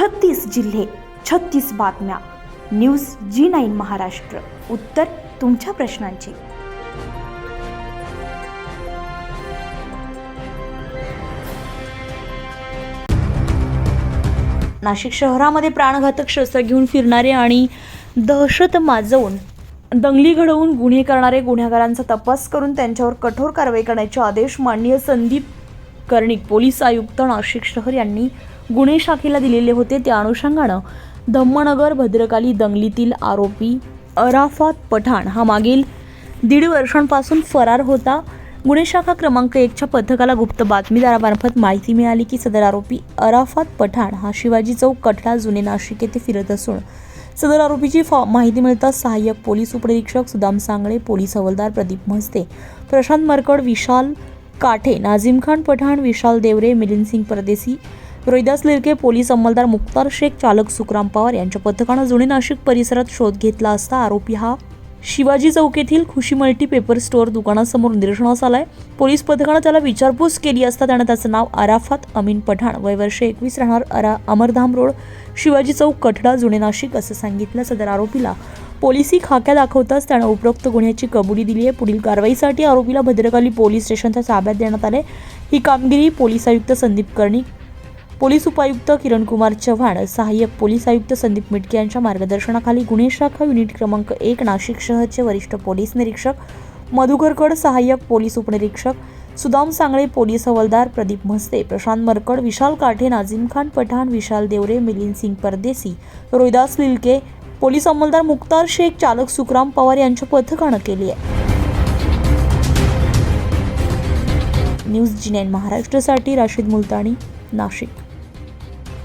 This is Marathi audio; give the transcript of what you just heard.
छत्तीस जिल्हे छत्तीस बातम्या. News Zee nine Maharashtra. उत्तर तुमच्या प्रश्नांची. नाशिक शहरामध्ये प्राणघातक शस्त्र घेऊन फिरणारे आणि दहशत माजवून दंगली घडवून गुन्हे करणारे गुन्हेगारांचा तपास करून त्यांच्यावर कठोर कारवाई करण्याचे आदेश माननीय संदीप कर्णिक पोलीस आयुक्त नाशिक शहर यांनी गुन्हे शाखेला दिलेले होते. त्या अनुषंगानं धम्मनगर भद्रकाली दंगलीतील आरोपी अराफात पठाण हा मागील दीड वर्षांपासून फरार होता. गुन्हे शाखा क्रमांक एकच्या पथकाला गुप्त बातमीदारामार्फत माहिती मिळाली की सदर आरोपी अराफात पठाण हा शिवाजी चौक कठडा जुने नाशिक येथे फिरत असून सदर आरोपीची फा माहिती मिळताच सहाय्यक पोलीस उपनिरीक्षक सुदाम सांगळे पोलीस हवालदार प्रदीप म्हस्ते प्रशांत मरकड विशाल काठे नाझीम खान पठाण विशाल देवरे मिलिंद सिंग परदेसी रोहिदास लिरके पोलीस अंमलदार मुक्तार शेख चालक सुखराम पवार यांच्या पथकानं जुने नाशिक परिसरात शोध घेतला असता आरोपी हा शिवाजी चौक येथील खुशी मल्टी पेपर स्टोअर दुकानासमोर निदर्शनास आलाय. पोलीस पथकानं त्याला विचारपूस केली असता त्यानं त्याचं नाव अराफात अमीन पठाण. वय वर्ष एकवीस राहणार अरा अमरधाम रोड शिवाजी चौक कठडा जुने नाशिक असं सांगितलं सदर आरोपीला. पोलिसी खाक्या दाखवताच त्यानं उपरोक्त गुन्ह्याची कबुली दिली आहे. पुढील कारवाईसाठी आरोपीला भद्रकाली पोलीस स्टेशनच्या ताब्यात देण्यात आले ही कामगिरी पोलीस आयुक्त संदीप कर्णिक पोलीस उपायुक्त किरणकुमार चव्हाण सहाय्यक पोलीस आयुक्त संदीप मिटके यांच्या मार्गदर्शनाखाली गुन्हे शाखा युनिट क्रमांक एक नाशिक शहरचे वरिष्ठ पोलीस निरीक्षक मधुकरकड सहाय्यक पोलीस उपनिरीक्षक सुदाम सांगळे पोलीस हवालदार प्रदीप म्हस्ते प्रशांत मरकड विशाल काठे नाझिम खान पठाण विशाल देवरे मिलिंद सिंग परदेसी रोहिदास लिलके पोलीस अंमलदार मुक्तार शेख चालक सुखराम पवार यांच्या पथकानं केली आहे. न्यूज जी नाईन महाराष्ट्रासाठी राशीद मुलतानी नाशिक.